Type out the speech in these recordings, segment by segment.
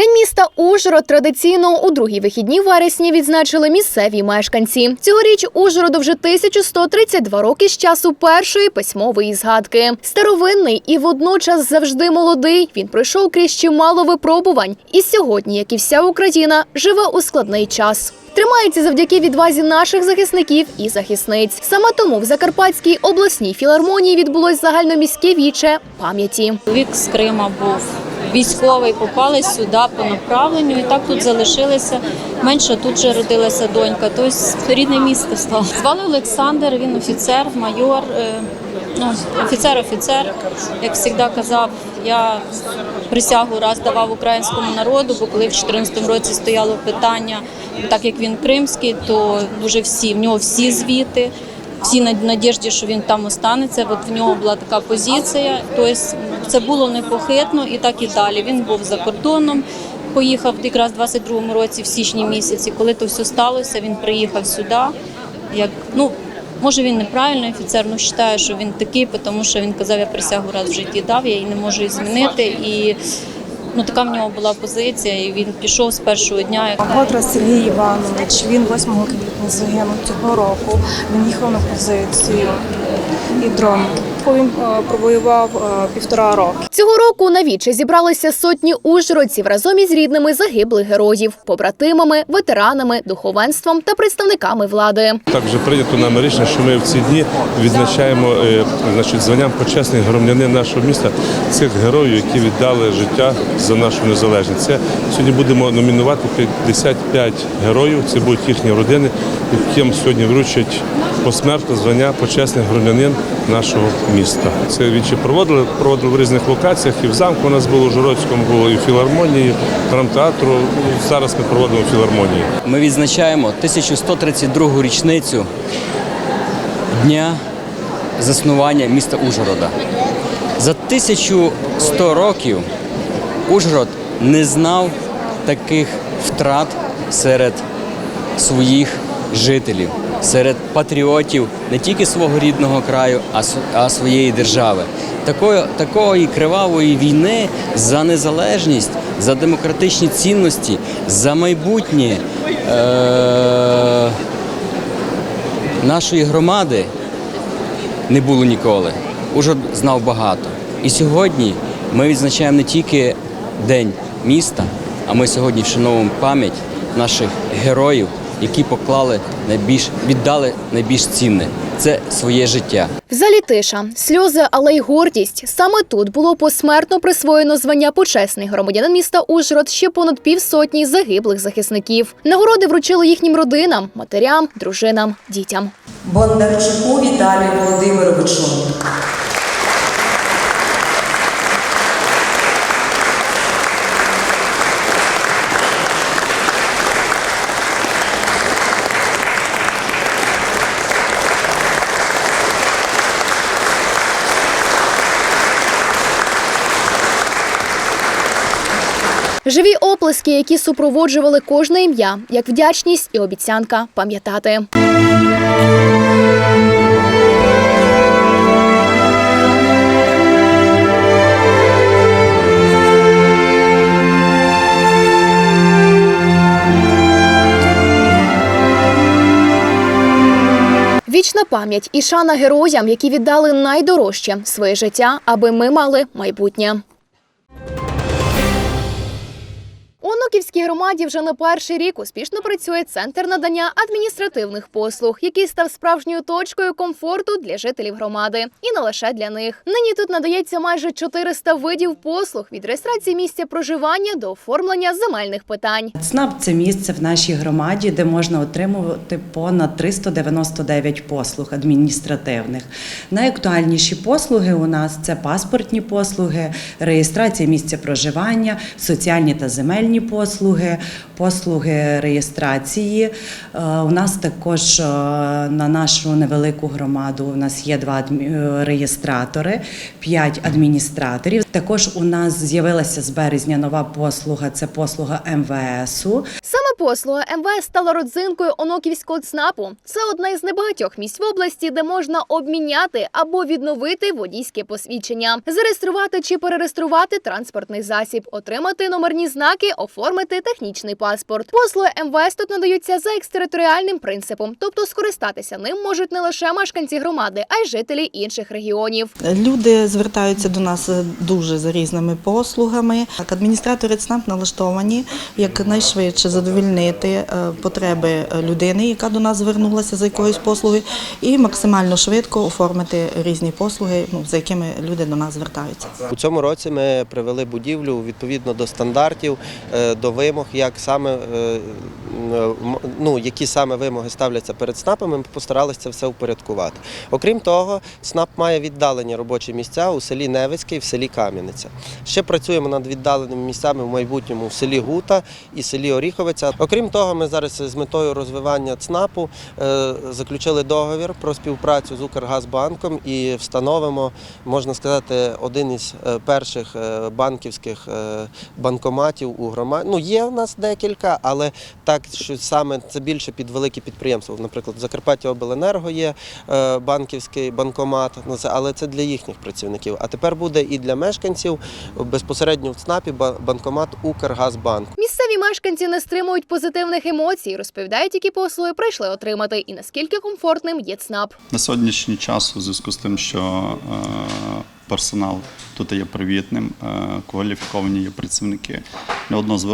День міста Ужгород традиційно у другі вихідні вересні відзначили місцеві мешканці. Цьогоріч Ужгороду вже 1132 роки з часу першої письмової згадки. Старовинний і водночас завжди молодий. Він пройшов крізь чимало випробувань. І сьогодні, як і вся Україна, живе у складний час. Тримається завдяки відвазі наших захисників і захисниць. Саме тому в Закарпатській обласній філармонії відбулось загальноміське віче пам'яті. Чоловік з Крима був військовий, попали сюди по направленню і так тут залишилися. Менше тут же родилася донька. Тобто рідне місто стало. Звали Олександр, він офіцер, майор. е, Ну, офіцер-офіцер, як завжди казав, я присягу раз давав українському народу, бо коли в 2014 році стояло питання, так як він кримський, то дуже всі в нього всі звіти всі на надіжді, що він там останеться. От в нього була така позиція. Тобто це було непохитно і так і далі. Він був за кордоном. Поїхав якраз в 22-му році, в січні місяці, коли то все сталося, він приїхав сюди. Як ну може він неправильний офіцер, ну вважаю, що він такий, тому що він казав, я присягу раз в житті дав, я її не можу змінити. І ну така в нього була позиція, і він пішов з першого дня. Котра Сергій Іванович, він 8 квітня загинув цього року. Він їхав на позицію і дрон. Він е, провоював е, півтора роки. Цього року на віче зібралися сотні ужгородців разом із рідними загиблих героїв, побратимами, ветеранами, духовенством та представниками влади. Так вже прийнято нами рішення, що ми в ці дні відзначаємо е, значить, званням почесних громадянин нашого міста цих героїв, які віддали життя за нашу незалежність. Це сьогодні будемо номінувати 55 героїв. Це будуть їхні родини, яким сьогодні вручать посмертно звання почесних громадянин нашого міста. Це вічі проводили, проводили в різних локаціях. І в замку у нас було, в Жородському було, і в філармонії, драмтеатру. Зараз ми проводимо філармонії. Ми відзначаємо 1132 річницю дня заснування міста Ужгорода. За 1100 років Ужгород не знав таких втрат серед своїх жителів, серед патріотів не тільки свого рідного краю, а своєї держави. Такої, такої кривавої війни за незалежність, за демократичні цінності, за майбутнє е- нашої громади не було ніколи. Ужгород знав багато. І сьогодні ми відзначаємо не тільки День міста, а ми сьогодні вшановуємо пам'ять наших героїв, які поклали найбільш віддали найбільш цінне це своє життя. В залі тиша, сльози, але й гордість. Саме тут було посмертно присвоєно звання почесний громадянин міста Ужгород ще понад півсотні загиблих захисників. Нагороди вручили їхнім родинам, матерям, дружинам, дітям. Бондарчуку Віталію Володимировичу. Оплески, які супроводжували кожне ім'я, як вдячність і обіцянка пам'ятати. Вічна пам'ять і шана героям, які віддали найдорожче своє життя, аби ми мали майбутнє. У Онуківській громаді вже не перший рік успішно працює центр надання адміністративних послуг, який став справжньою точкою комфорту для жителів громади, і не лише для них. Нині тут надається майже 400 видів послуг від реєстрації місця проживання до оформлення земельних питань. ЦНАП це місце в нашій громаді, де можна отримувати понад 399 послуг адміністративних. Найактуальніші послуги у нас це паспортні послуги, реєстрація місця проживання, соціальні та земельні послуги, послуги реєстрації. Е, У нас також е, на нашу невелику громаду у нас є два е, реєстратори, п'ять адміністраторів. Також у нас з'явилася з березня нова послуга це послуга МВСу. Послуга МВС стала родзинкою оноківського ЦНАПу. Це одна із небагатьох місць в області, де можна обміняти або відновити водійське посвідчення, зареєструвати чи перереєструвати транспортний засіб, отримати номерні знаки, оформити технічний паспорт. Послуги МВС тут надаються за екстериторіальним принципом, тобто скористатися ним можуть не лише мешканці громади, а й жителі інших регіонів. Люди звертаються до нас е, дуже за різними послугами. Адміністратори ЦНАП налаштовані якнайшвидше задовільнити е, потреби е, людини, яка до нас звернулася за якоюсь послугою, і максимально швидко оформити різні послуги, ну, за якими люди до нас звертаються. У цьому році ми привели будівлю відповідно до стандартів, е, до вимог, як саме ну, які саме вимоги ставляться перед СНАПами, ми постаралися це все упорядкувати. Окрім того, СНАП має віддалені робочі місця у селі Невицьке і в селі Кам'яниця. Ще працюємо над віддаленими місцями в майбутньому в селі Гута і селі Оріховиця. Окрім того, ми зараз з метою розвивання ЦНАПу е, заключили договір про співпрацю з Укргазбанком і встановимо, можна сказати, один із е, перших е, банківських банкоматів у громаді. Ну, є у нас декілька, але так, що саме це більше під великі підприємства. Наприклад, в Закарпаття Обленерго є банківський банкомат, ну, але це для їхніх працівників. А тепер буде і для мешканців безпосередньо в ЦНАПі банкомат Укргазбанку. Місцеві мешканці не стримують позитивних емоцій, розповідають, які послуги прийшли отримати, і наскільки комфортним є ЦНАП. На сьогоднішній час, у зв'язку з тим, що е, персонал тут є привітним, е, кваліфіковані є працівники,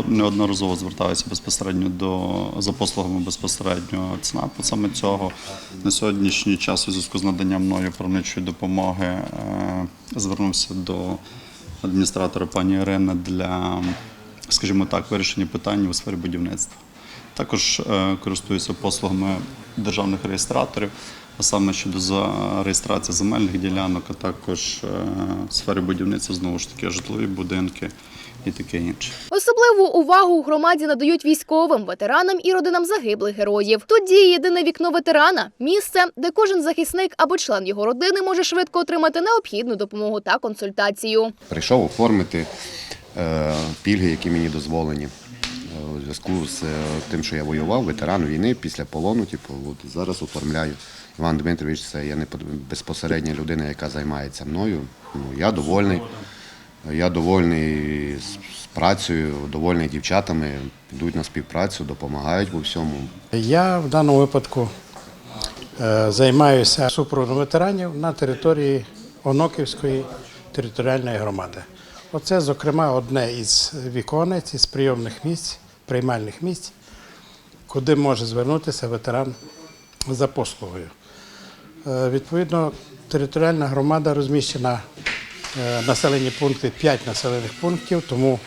неодноразово звертаються безпосередньо до за послугами безпосередньо ЦНАПу. Саме цього на сьогоднішній час, у зв'язку з наданням мною правничої допомоги, е, звернувся до адміністратора пані Ірини для, скажімо так, вирішення питань у сфері будівництва. Також е, користуюся послугами державних реєстраторів, а саме щодо реєстрації земельних ділянок, а також е, в сфері будівництва знову ж таки житлові будинки і таке інше. Особливу увагу у громаді надають військовим, ветеранам і родинам загиблих героїв. Тут діє єдине вікно ветерана місце, де кожен захисник або член його родини може швидко отримати необхідну допомогу та консультацію. Прийшов оформити пільги, які мені дозволені. Е, У зв'язку з е, тим, що я воював, ветеран війни після полону, типу, от зараз оформляю. Іван Дмитрович, це я не безпосередня людина, яка займається мною. Ну, я довольний. Я довольний з, працею, довольний дівчатами, йдуть на співпрацю, допомагають у всьому. Я в даному випадку е, займаюся супроводом ветеранів на території Оноківської територіальної громади. Оце, зокрема, одне із віконець, із прийомних місць, приймальних місць, куди може звернутися ветеран за послугою. Е, Відповідно, територіальна громада розміщена е, населені пункти, 5 населених пунктів, тому,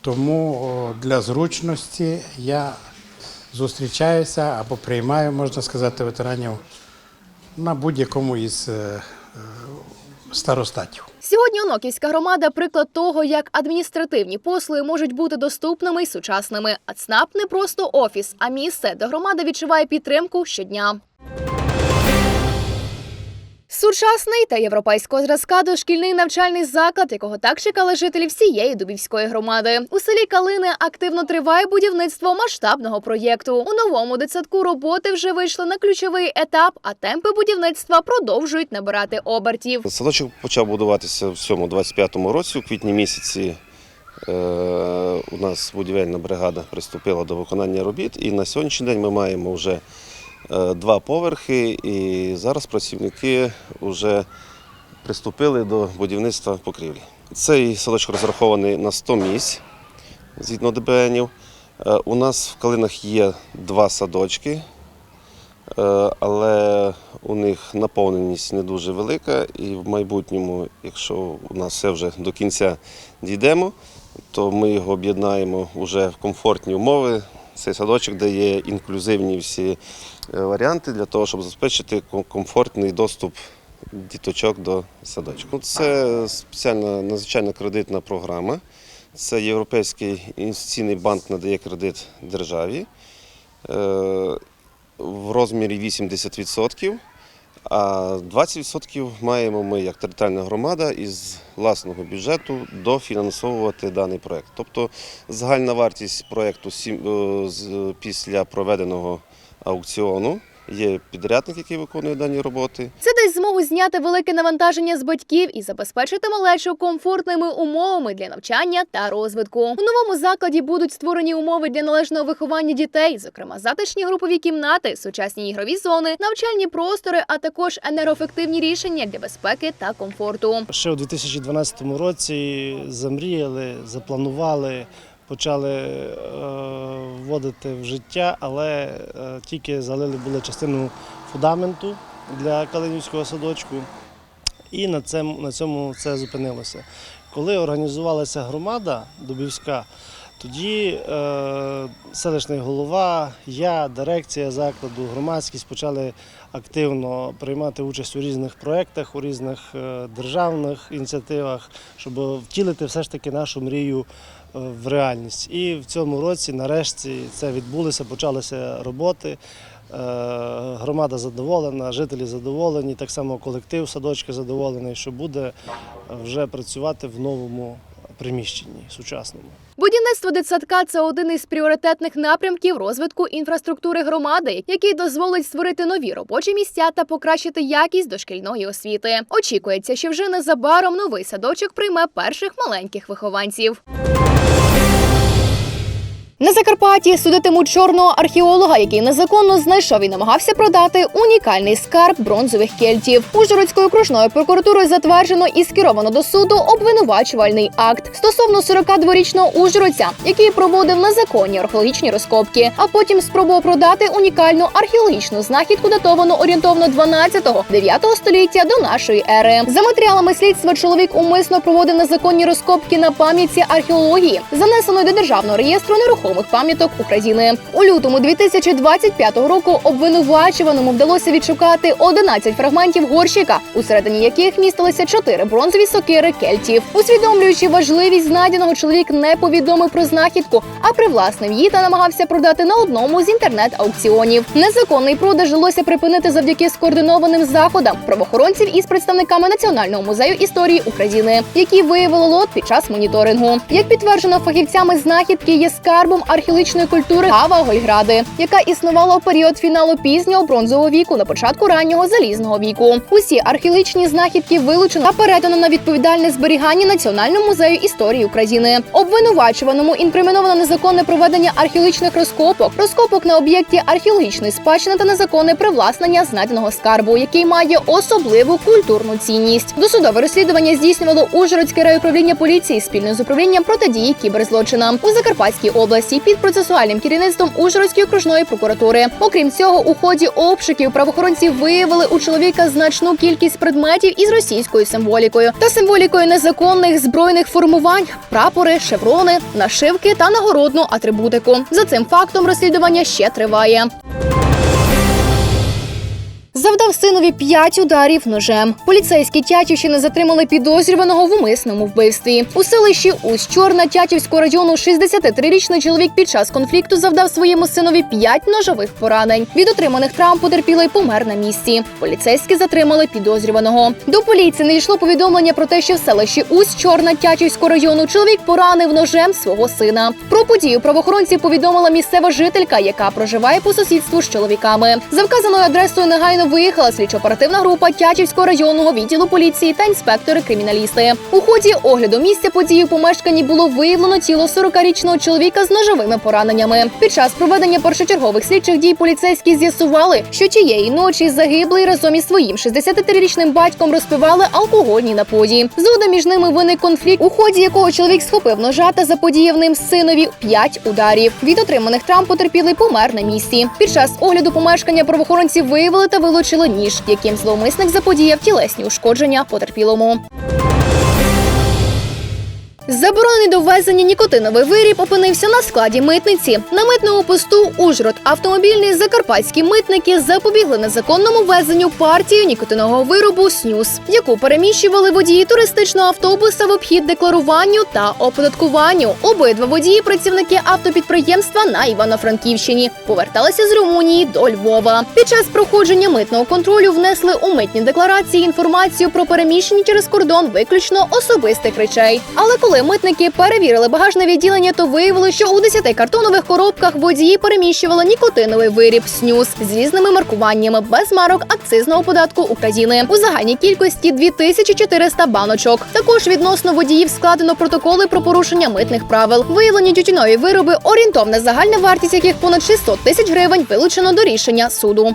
тому для зручності я зустрічаюся або приймаю, можна сказати, ветеранів на будь-якому із е, старостатів. Сьогодні Оноківська громада приклад того, як адміністративні послуги можуть бути доступними і сучасними. А ЦНАП не просто офіс, а місце, де громада відчуває підтримку щодня. Сучасний та європейського зразка дошкільний навчальний заклад, якого так чекали жителі всієї Дубівської громади. У селі Калини активно триває будівництво масштабного проєкту. У новому дитсадку роботи вже вийшли на ключовий етап, а темпи будівництва продовжують набирати обертів. Садочок почав будуватися в цьому 25-му році, у квітні місяці. е, У нас будівельна бригада приступила до виконання робіт, і на сьогоднішній день ми маємо вже два поверхи, і зараз працівники вже приступили до будівництва покрівлі. Цей садочок розрахований на 100 місць згідно ДБНів. Е, У нас в Калинах є два садочки. Е, але у них наповненість не дуже велика, і в майбутньому, якщо у нас все вже до кінця дійдемо, то ми його об'єднаємо вже в комфортні умови. Цей садочок дає інклюзивні всі е, варіанти для того, щоб забезпечити комфортний доступ діточок до садочку. Це спеціальна надзвичайна кредитна програма. Це Європейський інвестиційний банк надає кредит державі. Е, в розмірі 80%. А 20% маємо ми як територіальна громада із власного бюджету дофінансовувати даний проект. Тобто загальна вартість проекту е, після проведеного аукціону є підрядник, який виконує дані роботи. Це дасть змогу зняти велике навантаження з батьків і забезпечити малечу комфортними умовами для навчання та розвитку. У новому закладі будуть створені умови для належного виховання дітей, зокрема затишні групові кімнати, сучасні ігрові зони, навчальні простори, а також енергоефективні рішення для безпеки та комфорту. Ще у 2012 році замріяли, запланували, почали е, вводити в життя, але е, тільки залили були частину фундаменту для Калинівського садочку, і на цьому, на цьому це зупинилося. Коли організувалася громада Дубівська, тоді е, селищний голова, я, дирекція закладу, громадськість почали активно приймати участь у різних проєктах, у різних е, державних ініціативах, щоб втілити все ж таки нашу мрію в реальність. І в цьому році, нарешті, це відбулося, почалися роботи. Е, Громада задоволена, жителі задоволені, так само колектив садочка задоволений, що буде вже працювати в новому приміщенні сучасному. Будівництво дитсадка це один із пріоритетних напрямків розвитку інфраструктури громади, який дозволить створити нові робочі місця та покращити якість дошкільної освіти. Очікується, що вже незабаром новий садочок прийме перших маленьких вихованців. На Закарпатті судитимуть чорного археолога, який незаконно знайшов і намагався продати унікальний скарб бронзових кельтів. Ужгородською окружною прокуратурою затверджено і скеровано до суду обвинувачувальний акт стосовно 42-річного ужгородця, який проводив незаконні археологічні розкопки, а потім спробував продати унікальну археологічну знахідку, датовану орієнтовно 12-9 століття до нашої ери. За матеріалами слідства чоловік умисно проводив незаконні розкопки на пам'ятці археології, занесеної до державного реєстру нерухомих пам'яток України. У лютому 2025 року обвинувачуваному вдалося відшукати 11 фрагментів горщика, усередині яких містилися 4 бронзові сокири кельтів. Усвідомлюючи важливість знайденого, чоловік не повідомив про знахідку, а привласнив її та намагався продати на одному з інтернет-аукціонів. Незаконний продаж вдалося припинити завдяки скоординованим заходам правоохоронців із представниками Національного музею історії України, які виявили лот під час моніторингу. Як підтверджено фахівцями, знахідки є скарбом археологічної культури Гава Гольгради, яка існувала у період фіналу пізнього бронзового віку на початку раннього залізного віку. Усі археологічні знахідки вилучено та передано на відповідальне зберігання Національному музею історії України. Обвинувачуваному інкриміновано незаконне проведення археологічних розкопок, розкопок на об'єкті археологічної спадщини та незаконне привласнення знайденого скарбу, який має особливу культурну цінність. Досудове розслідування здійснювало Ужгородське райуправління поліції спільно з управлінням протидії кіберзлочинам у Закарпатській області під процесуальним керівництвом Ужгородської окружної прокуратури. Окрім цього, у ході обшуків правоохоронці виявили у чоловіка значну кількість предметів із російською символікою та символікою незаконних збройних формувань, прапори, шеврони, нашивки та нагородну атрибутику. За цим фактом розслідування ще триває. Завдав синові п'ять ударів ножем. Поліцейські Тячівщини затримали підозрюваного в умисному вбивстві. У селищі Усть Чорна Тячівського району 63-річний чоловік під час конфлікту завдав своєму синові п'ять ножових поранень. Від отриманих травм потерпілий помер на місці. Поліцейські затримали підозрюваного. До поліції надійшло повідомлення про те, що в селищі Усть Чорна Тячівського району чоловік поранив ножем свого сина. Про подію правоохоронці повідомила місцева жителька, яка проживає по сусідству з чоловіками. За вказаною адресою негайно виїхала слідчо-оперативна група Тячівського районного відділу поліції та інспектори-криміналісти. У ході огляду місця події у помешканні було виявлено тіло 40-річного чоловіка з ножовими пораненнями. Під час проведення першочергових слідчих дій поліцейські з'ясували, що тієї ночі загиблий разом із своїм 63-річним батьком розпивали алкогольні напої. Згодом між ними виник конфлікт, у ході якого чоловік схопив ножа та заподіяв ним синові п'ять ударів. Від отриманих травм потерпілий помер на місці. Під час огляду помешкання правоохоронці виявили та вилучили ніж, яким зловмисник заподіяв тілесні ушкодження потерпілому. Заборонений до ввезення нікотиновий виріб опинився на складі митниці. На митному посту Ужгород автомобільні закарпатські митники запобігли незаконному ввезенню партії нікотинового виробу снюс, яку переміщували водії туристичного автобуса в обхід декларуванню та оподаткуванню. Обидва водії працівники автопідприємства на Івано-Франківщині поверталися з Румунії до Львова. Під час проходження митного контролю внесли у митні декларації інформацію про переміщення через кордон виключно особистих речей. Але коли митники перевірили багажне відділення, то виявили, що у 10 картонових коробках водії переміщували нікотиновий виріб снюс з різними маркуваннями без марок акцизного податку України у загальній кількості 2400 баночок. Також відносно водіїв складено протоколи про порушення митних правил. Виявлені тютюнові вироби, орієнтовна загальна вартість яких понад 600 тисяч гривень вилучено до рішення суду.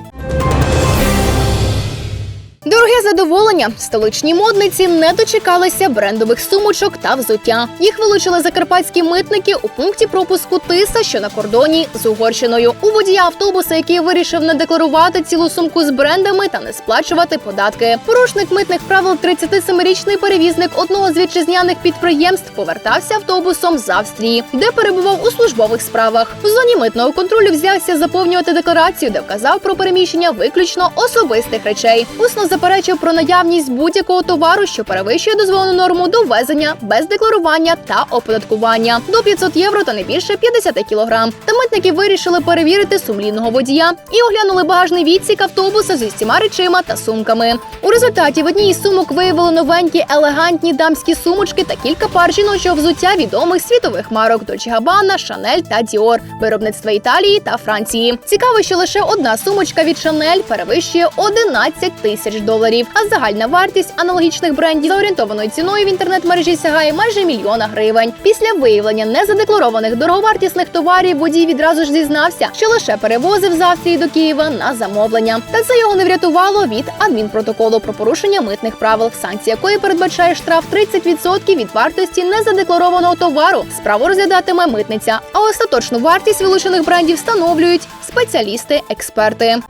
Дороге задоволення. Столичні модниці не дочекалися брендових сумочок та взуття. Їх вилучили закарпатські митники у пункті пропуску Тиса, що на кордоні з Угорщиною. У водія автобуса, який вирішив не декларувати цілу сумку з брендами та не сплачувати податки. Порушник митних правил 37-річний перевізник одного з вітчизняних підприємств повертався автобусом з Австрії, де перебував у службових справах. У зоні митного контролю взявся заповнювати декларацію, де вказав про переміщення виключно особистих речей. Усно заперечив про наявність будь-якого товару, що перевищує дозволену норму до ввезення без декларування та оподаткування до 500 євро та не більше 50 кілограм. Та митники вирішили перевірити сумлінного водія і оглянули багажний відсік автобуса зі всіма речима та сумками. У результаті в одній із сумок виявили новенькі елегантні дамські сумочки та кілька пар жіночого взуття відомих світових марок Dolce Gabbana, Chanel та Dior, виробництва Італії та Франції. Цікаво, що лише одна сумочка від Chanel перевищує 11 тисяч доларів, а загальна вартість аналогічних брендів за орієнтованою ціною в інтернет-мережі сягає майже мільйона гривень. Після виявлення незадекларованих дороговартісних товарів водій відразу ж зізнався, що лише перевозив з Австрії до Києва на замовлення. Та це його не врятувало від адмінпротоколу про порушення митних правил, санкція якої передбачає штраф 30% від вартості незадекларованого товару. Справу розглядатиме митниця. А остаточну вартість вилучених брендів встановлюють спеціалісти-експерти.